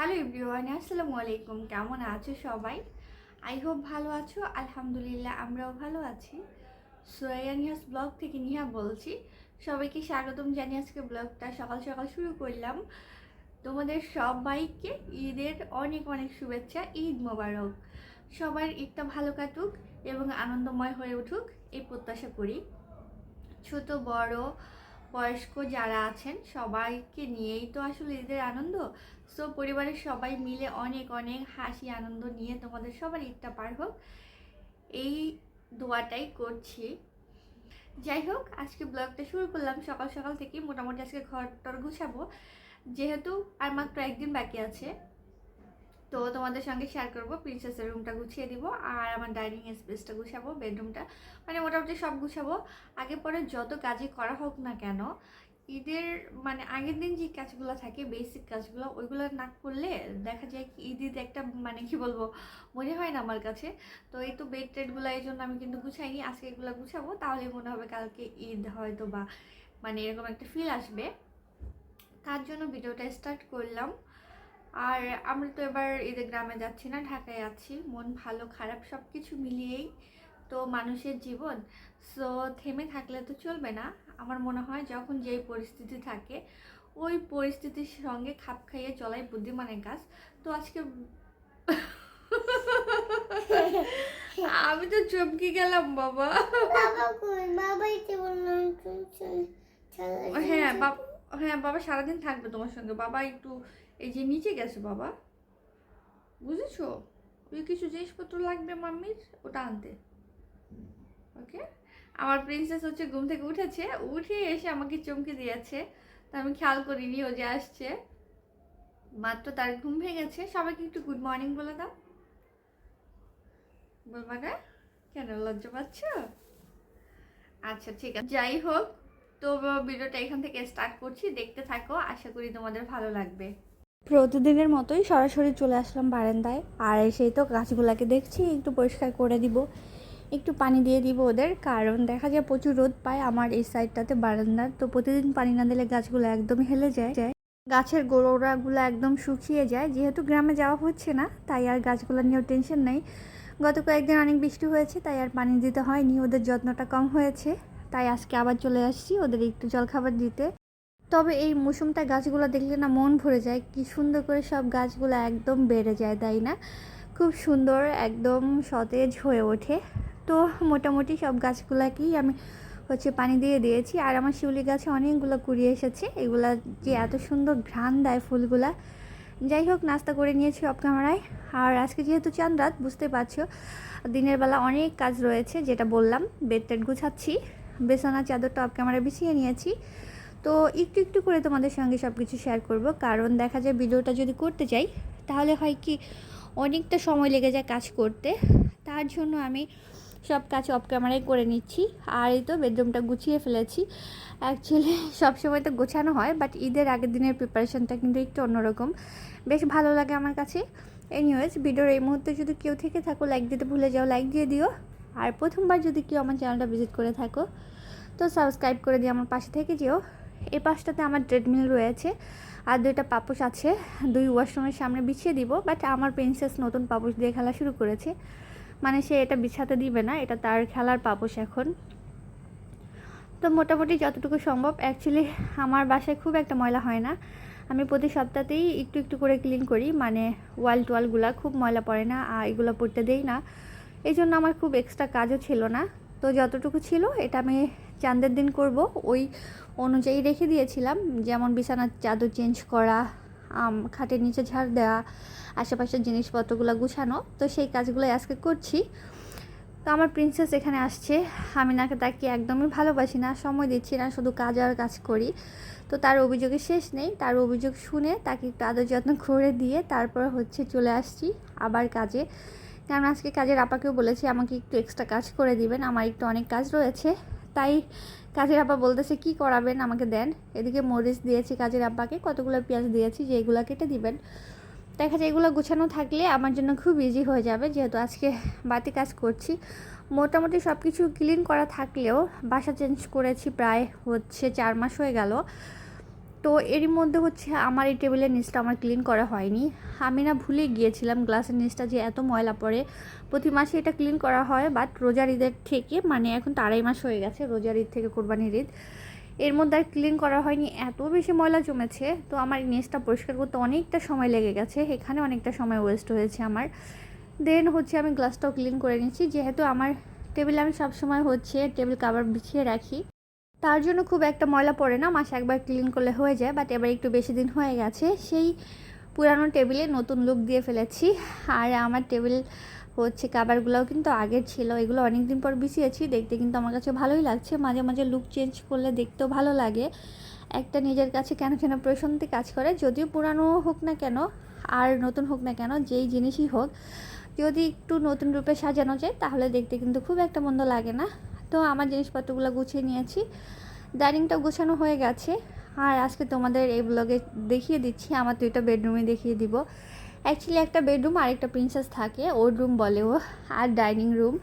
Hello everyone আসসালামু আলাইকুম। কেমন আছো সবাই? আই হোপ ভালো আছো। আলহামদুলিল্লাহ, আমরাও ভালো আছি। সোয়া নিউজ ব্লগ থেকে নিহা বলছি। সবাইকে স্বাগতম জানি আজকে ব্লগটা সকাল সকাল শুরু করলাম। তোমাদের সবাইকে ঈদের অনেক অনেক শুভেচ্ছা, ঈদ মোবারক। সবার ঈদটা ভালো কাটুক এবং আনন্দময় হয়ে উঠুক, এই প্রত্যাশা করি। ছোট, বড় বয়স্ক যারা আছেন, সবাইকে নিয়েই তো আসলে ঈদের আনন্দ। সো পরিবারের সবাই মিলে অনেক অনেক হাসি, আনন্দ নিয়ে তোমাদের সবার ঈদটা পার হোক। এই দোয়াটাই করছি। যাই হোক, আজকে ব্লগটা শুরু করলাম। সকাল সকাল থেকে মোটামুটি আজকে ঘর টর গুছাবো। যেহেতু আর মাত্র একদিন বাকি আছে তো তোমাদের সঙ্গে শেয়ার করব প্রিন্সেসের রুমটা গুছিয়ে দিব আর আমার ডাইনিং স্পেসটা গুছাবো বেডরুমটা মানে মোটামুটি সব গুছাবো। আগে পরে যত কাজই করা হোক না কেন, ঈদের মানে আগের দিন যে কাজগুলো থাকে বেসিক কাজগুলো, ওইগুলো না করলে দেখা যায় কি ঈদ একটা মানে কি বলব, মনে হয় না আমার কাছে। তো এই তো বেড টেডগুলো এই জন্য আমি কিন্তু গুছাইনি, আজকে এগুলো গুছাবো, তাহলে মনে হবে কালকে ঈদ হয়তো বা মানে এরকম একটা ফিল আসবে। তার জন্য ভিডিওটা স্টার্ট করলাম। আর আমরা তো এবার ঈদের গ্রামে যাচ্ছি না ঢাকায় আছি। মন ভালো খারাপ সব কিছু মিলিয়েই তো মানুষের জীবন। সো থেমে থাকলে তো চলবে না। আমার মনে হয় যখন যেই পরিস্থিতি থাকে ওই পরিস্থিতির সঙ্গে খাপ খাইয়ে চলাই বুদ্ধিমানের কাজ। তো আজকে আমি তো চমকে গেলাম বাবা। হ্যাঁ বাবা হ্যাঁ বাবা সারাদিন থাকবে তোমার সঙ্গে। বাবা একটু এই যে নিচে গেছে বাবা। বুঝেছ? ওই কিছু জিনিসপত্র লাগবে মাম্মির, ওটা আনতে। ওকে? আমার প্রিন্সেস হচ্ছে ঘুম থেকে উঠেছে, উঠে এসে আমাকে চমকে দিয়েছে। তা আমি খেয়াল করিনি, ও যে আসছে। মাত্র তার ঘুম ভেঙেছে। সবাইকে একটু গুড মর্নিং বলে দাও। বলবা কেন লজ্জা পাচ্ছ? আচ্ছা ঠিক আছে। যাই হোক, তো ভিডিওটা এখান থেকে স্টার্ট করছি। দেখতে থাকো, আশা করি তোমাদের ভালো লাগবে। প্রতিদিনের মতোই সরাসরি চলে আসলাম বারান্দায়। আর এসেই তো গাছগুলাকে দেখছি, একটু পরিষ্কার করে দিব, একটু পানি দিয়ে দিব ওদের। কারণ দেখা যায় প্রচুর রোদ পায় আমার এই সাইডটাতে বারান্দার। তো প্রতিদিন পানি না দিলে গাছগুলো একদমই হেলে যায় যায়। গাছের গোড়াগুলো একদম শুকিয়ে যায়। যেহেতু গ্রামে যাওয়া হচ্ছে না, তাই আর গাছগুলো নিয়েও টেনশন নেই। গত কয়েকদিন অনেক বৃষ্টি হয়েছে, তাই আর পানি দিতে হয়নি। ওদের যত্নটা কম হয়েছে। তাই আজকে আবার চলে আসছি ওদের একটু জলখাবার দিতে। তবে এই মৌসুমটা গাছগুলো দেখলে না মন ভরে যায়। কি সুন্দর করে সব গাছগুলো একদম বেড়ে যায়, তাই না? খুব সুন্দর, একদম সতেজ হয়ে ওঠে। তো মোটামুটি সব গাছগুলাকেই আমি হচ্ছে পানি দিয়ে দিয়েছি। আর আমার শিউলি গাছে অনেকগুলো কুড়িয়ে এসেছে। এগুলা যে এত সুন্দর ঘ্রাণ দেয় ফুলগুলা। যাই হোক, নাস্তা করে নিয়েছি অফ ক্যামেরায়। আর আজকে যেহেতু চাঁদ রাত, বুঝতে পারছ, দিনের বেলা অনেক কাজ রয়েছে, যেটা বললাম বেড টেড গুছাচ্ছি। বেসানা চাদরটা অফ ক্যামেরা বিছিয়ে নিয়েছি। তো একটু একটু করে তোমাদের সঙ্গে সব কিছু শেয়ার করব। কারণ দেখা যায় ভিডিওটা যদি করতে চাই তাহলে হয় কি অনেকটা সময় লেগে যায় কাজ করতে। তার জন্য আমি সব কাজ অফ ক্যামেরায় করে নিচ্ছি। আর এই তো বেডরুমটা গুছিয়ে ফেলেছি। অ্যাকচুয়ালি সবসময় তো গোছানো হয় বাট ঈদের আগের দিনের প্রিপারেশনটা কিন্তু একটু অন্যরকম। বেশ ভালো লাগে আমার কাছে। এনিওয়েজ ভিডিওর এই মুহূর্তে যদি কেউ থেকে থাকো লাইক দিতে ভুলে যাও লাইক দিয়ে দিও। আর প্রথমবার যদি কেউ আমার চ্যানেলটা ভিজিট করে থাকো, তো সাবস্ক্রাইব করে দিয়ে আমার পাশে থেকে যেও। এই পাশটাতে আমার ট্রেডমিল রয়েছে আর দুইটা পাপোশ আছে। দুই ওয়াশরুমের সামনে বিছিয়ে দিব বাট আমার প্রিন্সেস নতুন পাপোশ দিয়ে খেলা শুরু করেছে। মানে সে এটা বিছাতে দিবে না, এটা তার খেলার পাপোশ এখন। তো মোটামুটি যতটুকু সম্ভব অ্যাকচুয়ালি আমার বাসায় খুব একটা ময়লা হয় না। আমি প্রতি সপ্তাহতেই একটু একটু করে ক্লিন করি মানে ওয়াল টোয়ালগুলো খুব ময়লা পড়ে না, আর এগুলো পড়তে দেই না। এই জন্য আমার খুব এক্সট্রা কাজও ছিল না। তো যতটুকু ছিল এটা আমি চাঁদের দিন করব। ওই অনুযায়ী রেখে দিয়েছিলাম। যেমন বিছানার চাদর চেঞ্জ করা খাটের নিচে ঝাড় দেওয়া, আশেপাশের জিনিসপত্রগুলো গুছানো। তো সেই কাজগুলোই আজকে করছি। তো আমার প্রিন্সেস এখানে আসছে। আমি নাকে তাকে একদমই ভালোবাসি না, সময় দিচ্ছি না, শুধু কাজ আর কাজ করি। তো তার অভিযোগের শেষ নেই। তার অভিযোগ শুনে তাকে একটু আদর যত্ন করে দিয়ে তারপর হচ্ছে চলে আসছি আবার কাজে। কারণ আজকে কাজের আপাকেও বলেছি, আমাকে একটু এক্সট্রা কাজ করে দিবেন, আমার একটু অনেক কাজ রয়েছে। তাই কাজের আপা বলতেছে, কি করাবেন আমাকে দেন? এদিকে মরিচ দিয়েছি কাজের আব্বাকে কতগুলো পেঁয়াজ দিয়েছি যে এগুলো কেটে দিবেন। দেখা যায় এগুলো গুছানো থাকলে আমার জন্য খুব ইজি হয়ে যাবে, যেহেতু আজকে বাতি কাজ করছি। মোটামুটি সব কিছু ক্লিন করা থাকলেও বাসা চেঞ্জ করেছি প্রায় হচ্ছে চার মাস হয়ে গেল। তো এরই মধ্যে হচ্ছে আমার এই টেবিলের নিচটা আমার ক্লিন করা হয়নি। আমি না ভুলে গিয়েছিলাম গ্লাসের নিচটা যে এত ময়লা পড়ে। প্রতি মাসে এটা ক্লিন করা হয়, বাট রোজার ঈদের থেকে মানে এখন তো আড়াই মাস হয়ে গেছে রোজার ঈদ থেকে কোরবানির ঈদ, এর মধ্যে আর ক্লিন করা হয়নি। এত বেশি ময়লা জমেছে, তো আমার এই নিচটা পরিষ্কার করতে অনেকটা সময় লেগে গেছে। এখানে অনেকটা সময় ওয়েস্ট হয়েছে আমার। দেন হচ্ছে আমি গ্লাসটাও ক্লিন করে নিচ্ছি। যেহেতু আমার টেবিলে আমি সবসময় হচ্ছে টেবিল কাভার বিছিয়ে রাখি তার জন্য খুব একটা ময়লা পড়ে না, মাসে একবার ক্লিন করলে হয়ে যায় বাট এবার একটু বেশি দিন হয়ে গেছে। সেই পুরানো টেবিলে নতুন লুক দিয়ে ফেলেছি। আর আমার টেবিল হচ্ছে কাবারগুলোও কিন্তু আগের ছিল, এগুলো অনেক দিন পর বিছিয়েছি, দেখতে কিন্তু আমার কাছে ভালোই লাগছে। মাঝে মাঝে লুক চেঞ্জ করলে দেখতেও ভালো লাগে। একটা নিজের কাছে কেন যেন প্রশান্তি কাজ করে, যদিও পুরানো হোক না কেন, আর নতুন হোক না কেন, যেই জিনিসই হোক, যদি একটু নতুন রূপে সাজানো যায়, তাহলে দেখতে কিন্তু খুব একটা মন্দ লাগে না। তো আমার জিনিসপত্রগুলো গুছিয়ে নিয়েছি। ডাইনিংটা গুছানো হয়ে গেছে। আর আজকে তোমাদের এই ব্লগে দেখিয়ে দিচ্ছি। আমার দুইটা বেডরুমে দেখিয়ে দিব। অ্যাকচুয়ালি একটা বেডরুম আর একটা প্রিন্সেস থাকে। ওর রুম বলে ও। আর ডাইনিং রুম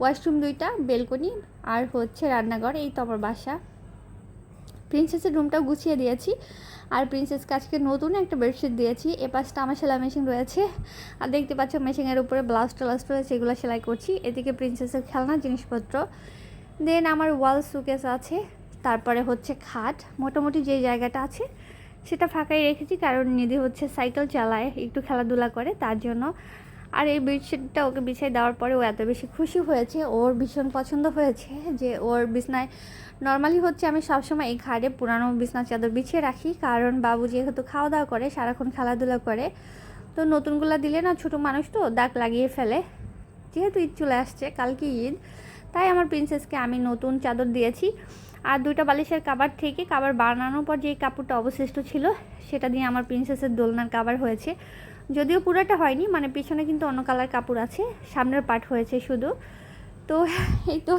ওয়াশরুম দুইটা বেলকনি আর হচ্ছে রান্নাঘর। এই তো আমার বাসা। প্রিন্সেসের রুমটাও গুছিয়ে দিয়েছি। আর প্রিন্সেসকে আজকে নতুন একটা বেডশিট দিয়েছি। এ পাশটা আমার সেলাই মেশিন রয়েছে। আর দেখতে পাচ্ছ মেশিনের উপরে ব্লাউজ টাউজ রয়েছে, এগুলো সেলাই করছি। এদিকে প্রিন্সেসের খেলনা, জিনিসপত্র। দেন আমার ওয়াল সুকেস আছে। তারপরে হচ্ছে খাট। মোটামুটি যে জায়গাটা আছে, সেটা ফাঁকাই রেখেছি। কারণ নিধি হচ্ছে সাইকেল চালায়, একটু খেলাধুলা করে। তার জন্য আর এই বেডশিটটা ওকে বিছাই দেওয়ার পরে ও এত বেশি খুশি হয়েছে, ওর ভীষণ পছন্দ হয়েছে যে ওর বিছনায় নর্মালি হচ্ছে আমি সবসময় এই ঘাড়ে পুরানো বিছনা চাদর বিছিয়ে রাখি, কারণ বাবু যেহেতু খাওয়া দাওয়া করে, সারাক্ষণ খেলাধুলা করে, তো নতুনগুলো দিলে না ছোটো মানুষ তো দাগ লাগিয়ে ফেলে, যেহেতু ঈদ চলে আসছে, কালকে ঈদ, তাই আমার প্রিন্সেসকে আমি নতুন চাদর দিয়েছি। আর দুইটা বালিশের কাবার থেকে কাবার বানানোর পর যে কাপড়টা অবশিষ্ট ছিল, সেটা দিয়ে আমার প্রিন্সেসের দোলনার কাবার হয়েছে। যদিও পুরোটা হয়নি মানে পিছনে কিন্তু অন্য কালার কাপড় আছে, সামনের পার্ট হয়েছে শুধু। তো এই তো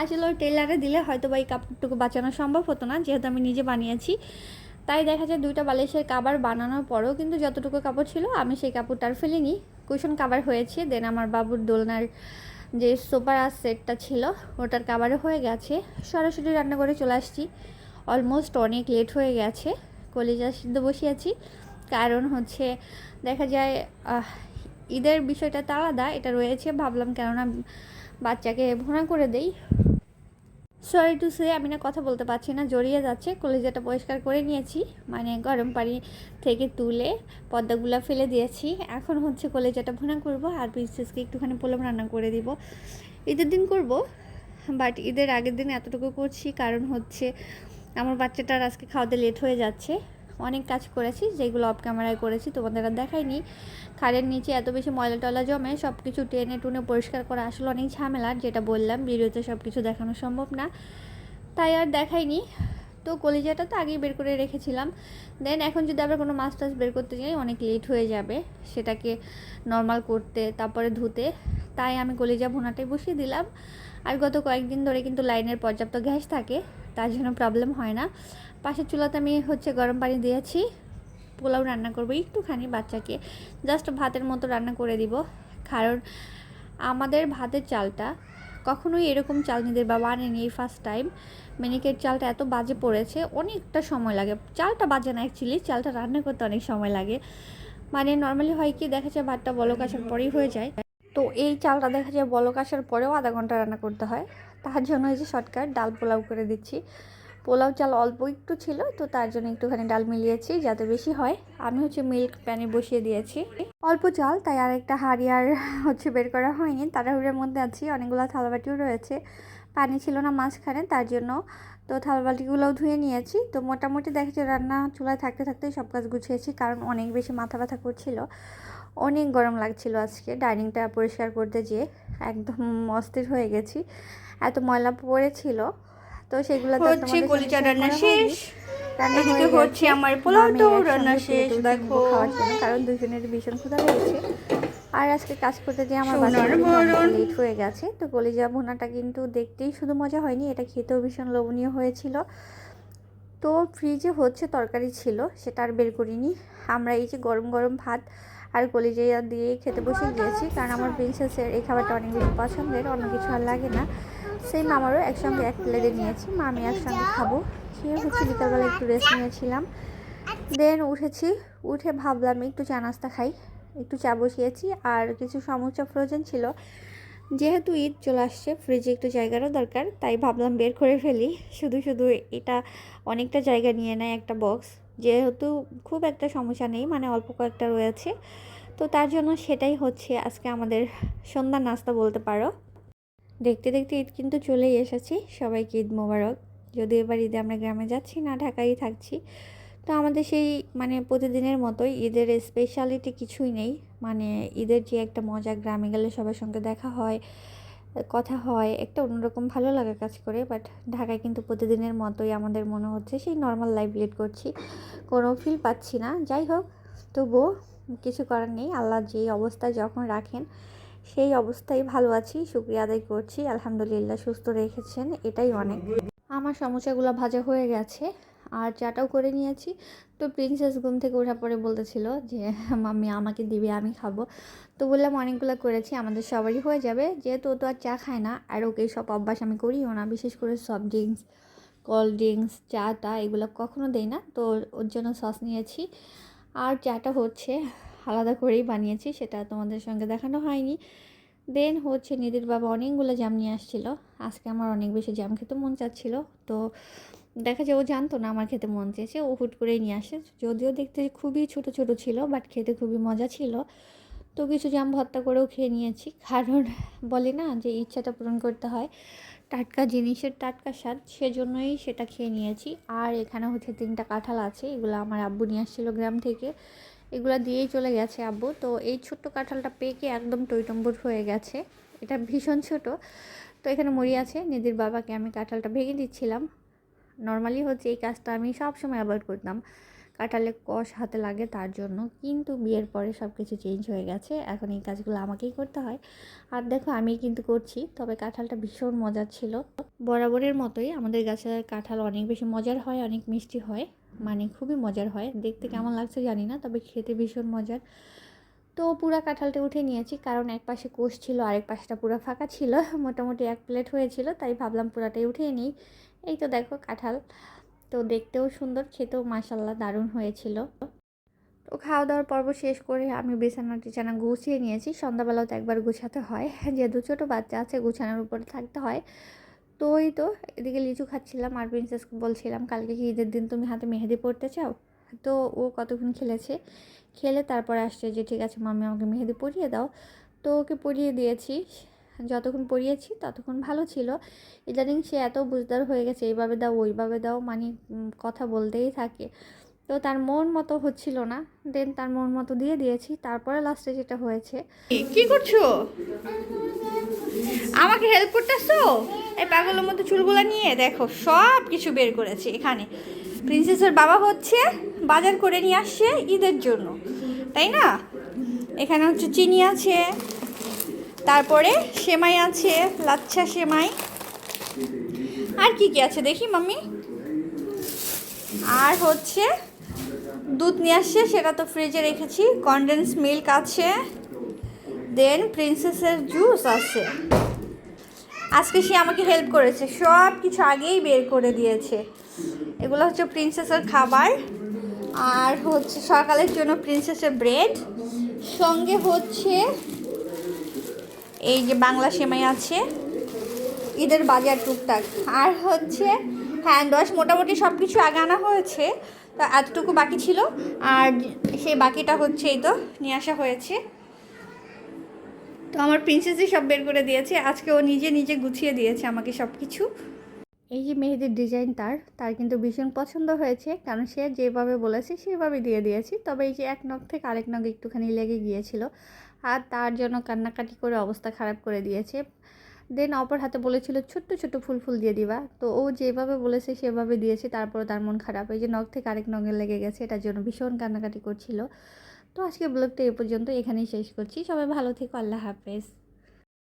আসলে টেলারে দিলে হয়তো বা এই কাপড়টুকু বাঁচানো সম্ভব হতো না, যেহেতু আমি নিজে বানিয়েছি। তাই দেখা যায় দুইটা বালিশের কাবার বানানোর পরেও কিন্তু যতটুকু কাপড় ছিল, আমি সেই কাপড়টা আর ফেলিনি। কুশন কাবার হয়েছে দেন আমার বাবুর দোলনার যে সোফার সেটটা ছিল, ওটার কাবারও হয়ে গেছে। সরাসরি রান্না করে চলে আসছি অলমোস্ট অনেক লেট হয়ে গেছে, কলিজা সিদ্ধ বসিয়েছি কারণ হচ্ছে দেখা যায় ঈদের বিষয়টা তো আলাদা, এটা রয়েছে, ভাবলাম কেননা বাচ্চাকে ভোনা করে দেই। সরি টু সে আমি না কথা বলতে পারছি না, জড়িয়ে যাচ্ছে, কলেজাটা পরিষ্কার করে নিয়েছি মানে গরম পানি থেকে তুলে পদ্মাগুলো ফেলে দিয়েছি। এখন হচ্ছে কলেজাটা ভোনা করব, আর প্রিন্সেসকে একটুখানি পোলাম রান্না করে দিব। ঈদের দিন করব বাট ঈদের আগের দিন এতটুকু করছি, কারণ হচ্ছে আমার বাচ্চাটার আজকে খাওয়াতে লেট হয়ে যাচ্ছে। অনেক কাজ করেছি, যেগুলো অফ ক্যামেরায় করেছি তোমাদের আর দেখাইনি। খাড়ের নিচে এত বেশি ময়লা টলা জমে সব কিছু টেনে টুনে পরিষ্কার করা আসলে অনেক ঝামেলার যেটা বললাম, ভিডিওতে সব কিছু দেখানো সম্ভব না। তাই আর দেখাইনি। তো কলিজাটা তো আগেই বের করে রেখেছিলাম। দেন এখন যদি আবার কোনো মাছ টাছ বের করতে যাই, অনেক লেট হয়ে যাবে। সেটাকে নর্মাল করতে, তারপরে ধুতে। তাই আমি কলিজা ভুনাটাই বসিয়ে দিলাম। আর গত কয়েকদিন ধরে কিন্তু লাইনের পর্যাপ্ত গ্যাস থাকে, তার জন্য প্রবলেম হয় না। পাশের চুলাতে আমি হচ্ছে গরম পানি দিয়েছি। পোলাও রান্না করব একটুখানি বাচ্চাকে। জাস্ট ভাতের মতো রান্না করে দিব। কারণ আমাদের ভাতের চালটা কখনোই এরকম চাল নিদের বাবা আনেনি এই ফার্স্ট টাইম মিনিকেট চালটা এত বাজে পড়েছে, অনেকটা সময় লাগে। চালটা বাজে না অ্যাকচুয়ালি চালটা রান্না করতে অনেক সময় লাগে। মানে নর্মালি হয় কি, দেখা যায় ভাতটা বলক আসার পরেই হয়ে যায়। তো এই চালটা দেখা যায় বলক আসার পরেও আধা ঘণ্টা রান্না করতে হয়। তার জন্য এই যে শর্টকাট ডাল পোলাও করে দিচ্ছি। পোলাও চাল অল্প একটু ছিল, তো তার জন্য একটুখানি ডাল মিলিয়েছি যাতে বেশি হয়। আমি হচ্ছে মিল্ক প্যানে বসিয়ে দিয়েছি। অল্প চাল তাই আর একটা হাঁড়ি আর হচ্ছে বের করা হয়নি। তাড়াহুড়োর মধ্যে আছি, অনেকগুলো থালাবাটিও রয়েছে। পানি ছিল না মাঝখানে, তার জন্য তো থালাবাটিগুলোও ধুয়ে নিয়েছি। তো মোটামুটি দেখেছি রান্না চুলায় থাকতে থাকতে সব কাজ গুছিয়েছি, কারণ অনেক বেশি মাথা ব্যথা করছিল। অনেক গরম লাগছিল আজকে, ডাইনিংটা পরিষ্কার করতে যেয়ে। একদম অস্থির হয়ে গেছি। এত ময়লা পড়েছিল। তো সেগুলো তো হচ্ছে কলিজা রান্না শেষ। এদিকে হচ্ছে আমার পোলাওটাও রান্না শেষ, দেখো। খাওয়ার জন্য, কারণ দুজনের ভীষণ ক্ষুধা লেগেছে। আর আজকে কাজ করতে গিয়ে আমার। লেট হয়ে গেছে। তো কলিজা ভুনাটা কিন্তু দেখতেই শুধু মজা হয়নি এটা খেতেও ভীষণ লোভনীয় হয়েছিল। তো ফ্রিজে হচ্ছে তরকারি ছিল সেটা আর বের করিনি। আমরা এই যে গরম গরম ভাত আর কলিজা দিয়ে খেতে বসে গিয়েছি কারণ আমার প্রিন্সেসের এই খাবারটা অনেক বেশি পছন্দের অন্য কিছু আর লাগে না। সেম আমারও একসঙ্গে এক প্লেটে নিয়েছি। মা, আমি একসঙ্গে খাব। খেয়ে হচ্ছে বিকালবেলা একটু রেস্ট নিয়েছিলাম। দেন উঠেছি। উঠে ভাবলাম, একটু চা নাস্তা খাই। একটু চা বসিয়েছি। আর কিছু সমুচা ফ্রোজেন ছিল। যেহেতু ঈদ চলে আসছে ফ্রিজে একটু জায়গারও দরকার, তাই ভাবলাম বের করে ফেলি। শুধু শুধু এটা অনেকটা জায়গা নিয়ে নেয় একটা বক্স যেহেতু খুব একটা সমস্যা নেই মানে অল্প কয়েকটা রয়েছে। তো তার জন্য সেটাই হচ্ছে আজকে আমাদের সন্ধ্যার নাস্তা বলতে পারো। দেখতে দেখতে ঈদ কিন্তু চলেই এসেছি। সবাইকে ঈদ মোবারক। যদি এবার ঈদে আমরা গ্রামে যাচ্ছি না ঢাকায় থাকছি। তো আমাদের সেই মানে প্রতিদিনের মতোই ঈদের স্পেশালিটি কিছুই নেই। মানে ঈদের যে একটা মজা, গ্রামে গেলে সবার সঙ্গে দেখা হয়, কথা হয়, একটা অন্যরকম ভালো লাগা কাজ করে। বাট ঢাকায় কিন্তু প্রতিদিনের মতোই আমাদের মনে হচ্ছে সেই নর্মাল লাইফ লিড করছি। কোনো ফিল পাচ্ছি না। যাই হোক, তবুও কিছু করার নেই। আল্লাহ যেই অবস্থায় যখন রাখেন সেই অবস্থায় ভালো আছি, শুক্রিয়া আদায় করছি। আলহামদুলিল্লাহ সুস্থ রেখেছেন, এটাই অনেক। আমার সমস্যাগুলো ভাজা হয়ে গেছে, আর চাটাও করে নিয়েছি। তো প্রিন্সেস ঘুম থেকে ওঠার পরে বলতেছিল যে, মাম্মি, আমাকে দিবে, আমি খাব। তো বললাম, অনেকগুলো করেছি, আমাদের সবারই হয়ে যাবে। যেহেতু ও তো আর চা খায় না, আর ওকে সব অভ্যাস আমি করিও না, বিশেষ করে সফট ড্রিঙ্কস কোল্ড ড্রিঙ্কস চা, টা, এগুলো কখনো দেই না। তো ওর জন্য সস নিয়েছি। আর চাটা হচ্ছে আলাদা করেই বানিয়েছি, সেটা তোমাদের সঙ্গে দেখানো হয়নি। দেন হচ্ছে নিদির বাবা অনেকগুলো জাম নিয়ে আসছিল। আজকে আমার অনেক বেশি জাম খেতে মন চাচ্ছিল। তো দেখা যায় ও জানতো না আমার খেতে মন চেয়েছে, ও হুট করেই নিয়ে আসে। যদিও দেখতে খুবই ছোট ছোট ছিল বাট খেতে খুবই মজা ছিল। তো কিছু জাম ভর্তা করেও খেয়ে নিয়েছি। কারণ বলে না যে ইচ্ছাটা পূরণ করতে হয়। টাটকা জিনিসের টাটকা স্বাদ, সেজন্যই সেটা খেয়ে নিয়েছি। আর এখানে হচ্ছে তিনটা কাঁঠাল আছে, এগুলো আমার আব্বু নিয়ে আসছিল গ্রাম থেকে। এগুলো দিয়েই চলে গেছে আব্বু। তো এই ছোট্ট কাঁঠালটা পেকে একদম টইটম্বুর হয়ে গেছে। এটা ভীষণ ছোট। তো এখানে মরি আছে নিদির বাবাকে আমি কাঁঠালটা ভেঙে দিচ্ছিলাম। নর্মালি হচ্ছে এই কাজটা আমি সব সময় অ্যাভয়েড করতাম। কাঁঠালে কষ হাতে লাগে তার জন্য। কিন্তু বিয়ের পরে সব কিছু চেঞ্জ হয়ে গেছে। এখন এই কাজগুলো আমাকেই করতে হয়। আর দেখো আমি কিন্তু করছি। তবে কাঁঠালটা ভীষণ মজার ছিল। বরাবরের মতোই আমাদের গাছের কাঁঠাল অনেক বেশি মজার হয়, অনেক মিষ্টি হয়। মানে খুবই মজার হয়। দেখতে কেমন লাগছে জানি না, তবে খেতে ভীষণ মজার। তো পুরো কাঁঠালটা উঠে নিয়েছি, কারণ এক পাশে কোষ ছিল, আরেক পাশটা পুরো ফাঁকা ছিল, মোটামুটি এক প্লেট হয়েছিল, তাই ভাবলাম পুরাটাই উঠিয়ে নিই। এই তো দেখো কাঁঠাল। তো দেখতেও সুন্দর, খেতেও মাসাল্লাহ দারুণ হয়েছিল। তো খাওয়া দাওয়ার পর্ব শেষ করে আমি বিছানা টিছানা গুছিয়ে নিয়েছি। সন্ধ্যাবেলাও তো একবার গুছাতে হয়, যেহেতু ছোটো বাচ্চা আছে, গুছানোর উপরে থাকতে হয়। তো ওই তো, এদিকে লিচু খাচ্ছিলাম আর প্রিন্সেসকে বলছিলাম, কালকে কি ঈদের দিন তুমি হাতে মেহেদি পড়তে চাও? তো ও কতক্ষণ খেলেছে? খেলে তারপরে আসছে যে, ঠিক আছে মামি আমাকে মেহেদি পরিয়ে দাও। তো ওকে পরিয়ে দিয়েছি। যতক্ষণ পরিয়েছি ততক্ষণ ভালো ছিল। ইদানিং সে এত বুঝদার হয়ে গেছে, এইভাবে দাও, ওইভাবে দাও। মানে কথা বলতেই থাকে। তো তার মন মতো হচ্ছিল না। দেন তার মন মতো দিয়ে দিয়েছি। তারপরে লাস্টে যেটা হয়েছে। কি করছ? আমাকে হেল্প করতেছো? এই পাগলের মতো চুলগুলো নিয়ে দেখো সব কিছু বের করেছে এখানে। প্রিন্সেসের বাবা হচ্ছে বাজার করে নিয়ে আসছে ঈদের জন্য, তাই না? এখানে হচ্ছে চিনি আছে, তারপরে সেমাই আছে, লাচ্ছা সেমাই। আর কি কি আছে দেখি, মাম্মি? আর হচ্ছে দুধ নিয়ে আসছে, সেটা তো ফ্রিজে রেখেছি। কনডেন্স মিল্ক আছে। দেন প্রিন্সেসের জুস আছে। আজকে সে আমাকে হেল্প করেছে, সব কিছু আগেই বের করে দিয়েছে। এগুলো হচ্ছে প্রিন্সেসের খাবার। আর হচ্ছে সকালের জন্য প্রিন্সেসের ব্রেড সঙ্গে হচ্ছে এই যে বাংলা সেমাই আছে। ঈদের বাজার টুকটাক। আর হচ্ছে হ্যান্ড ওয়াশ মোটামুটি সব কিছু আগে আনা হয়েছে। তা এতটুকু বাকি ছিল। আর সেই বাকিটা হচ্ছে এই তো, নিয়ে আসা হয়েছে। তো আমার প্রিন্সেসই সব বের করে দিয়েছে। আজকে ও নিজে নিজে গুছিয়ে দিয়েছে আমাকে সব কিছু এই যে মেহেদির ডিজাইন তার তার কিন্তু ভীষণ পছন্দ হয়েছে। কারণ সে যেভাবে বলেছে সেভাবে দিয়ে দিয়েছি। তবে এই যে এক নখ থেকে আরেক নখ একটুখানি লেগে গিয়েছিল। আর তার জন্য কান্নাকাটি করে অবস্থা খারাপ করে দিয়েছে। দেন অপর হাতে বলেছিল, ছোট্ট ছোট্ট ফুল ফুল দিয়ে দিবা। তো ও যেভাবে বলেছে, সেভাবে দিয়েছে। তারপরে তার মন খারাপ এই যে নখ থেকে আরেক নখে লেগে গেছে। এটার জন্য ভীষণ কান্নাকাটি করছিল। তো আজকে ব্লগটা এ পর্যন্ত এখানেই শেষ করছি। সবাই ভালো থেকো। আল্লাহ হাফেজ।